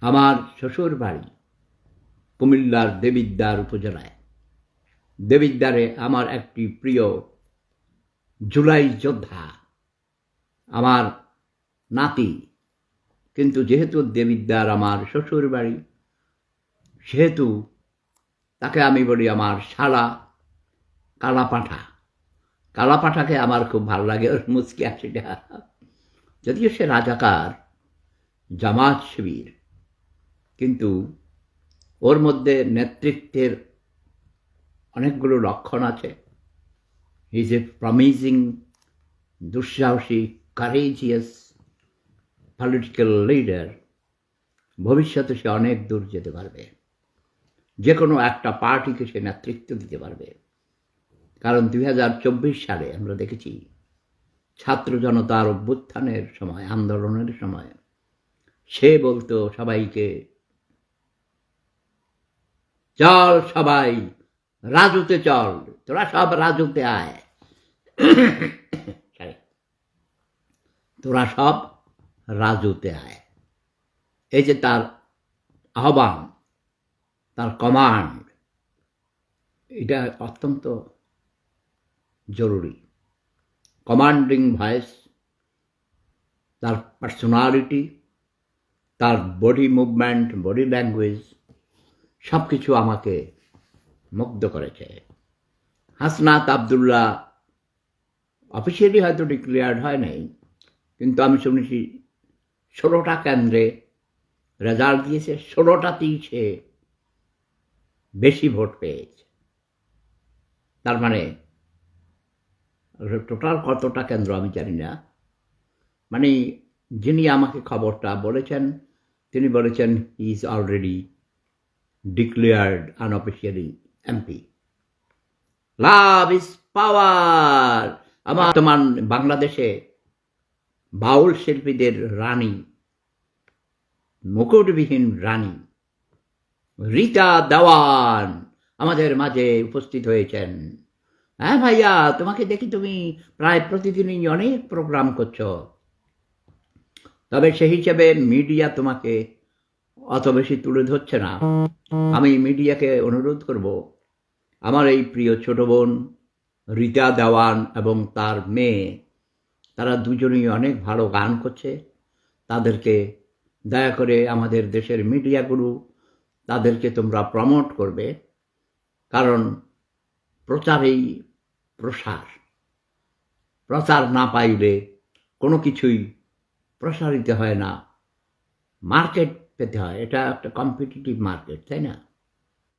আমার শ্বশুর বাড়ি কুমিল্লার দেবিদ্বার উপজেলায়। দেবিদ্বারে আমার একটি প্রিয় জুলাই যোদ্ধা, আমার নাতি। কিন্তু যেহেতু দেবিদ্বার আমার শ্বশুর বাড়ি, সেহেতু তাকে আমি বলি আমার শালা কালাপাঠা। কালাপাঠাকে আমার খুব ভালো লাগে ওর মুচকি হাসিটা। যদিও সে রাজাকার, জামাত শিবির। কিন্তু ওর মধ্যে নেতৃত্বের অনেকগুলো লক্ষণ আছে। ইজ এ প্রমিজিং দুঃসাহসী কারেজিয়াস পলিটিক্যাল লিডার ভবিষ্যতে সে অনেক দূর যেতে পারবে। যে কোনো একটা পার্টিকে সে নেতৃত্ব দিতে পারবে। কারণ দু হাজার চব্বিশ সালে আমরা দেখেছি, ছাত্র জনতার অভ্যুত্থানের সময়, আন্দোলনের সময় সে বলতো সবাইকে চল সবাই, রাজুতে চল, তোরা সব রাজুতে আয়। তোরা সব রাজুতে আয়। এই যে তার আহ্বান, তার কমান্ড, এটা অত্যন্ত জরুরি। কমান্ডিং ভয়েস তার পার্সোনালিটি তার বডি মুভমেন্ট বডি ল্যাঙ্গুয়েজ সব কিছু আমাকে মুগ্ধ করেছে। হাসনাত আবদুল্লাহ অফিসিয়ালি হয়তো ডিক্লেয়ার্ড হয় নাই, কিন্তু আমি শুনেছি ষোলোটা কেন্দ্রে রেজাল্ট দিয়েছে, ষোলোটাতেই সে বেশি ভোট পেয়েছে। তার মানে টোটাল কতটা কেন্দ্র আমি জানি না। মানে যিনি আমাকে খবরটা বলেছেন, তিনি বলেছেন he is already declared unofficially MP love is power আমার বর্তমান বাংলাদেশে বাউল শিল্পীদের রানী, মুকুটবিহীন রানী রীতা দেওয়ান আমাদের মাঝে উপস্থিত হয়েছেন। হ্যাঁ ভাইয়া, তোমাকে দেখি তুমি প্রায় প্রতিদিনই অনেক প্রোগ্রাম করছ। তবে সেই হিসেবে মিডিয়া তোমাকে অত বেশি তুলে ধরছে না। আমি মিডিয়াকে অনুরোধ করব, আমার এই প্রিয় ছোট বোন রীতা দেওয়ান এবং তার মেয়ে, তারা দুজনেই অনেক ভালো গান করছে। তাদেরকে দয়া করে আমাদের দেশের মিডিয়াগুলো তাদেরকে তোমরা প্রমোট করবে। কারণ প্রচারেই প্রসার। প্রচার না পাইলে কোনো কিছুই প্রসারিত হয় না। মার্কেট পেতে হয়। এটা একটা কম্পিটিটিভ মার্কেট তাই না?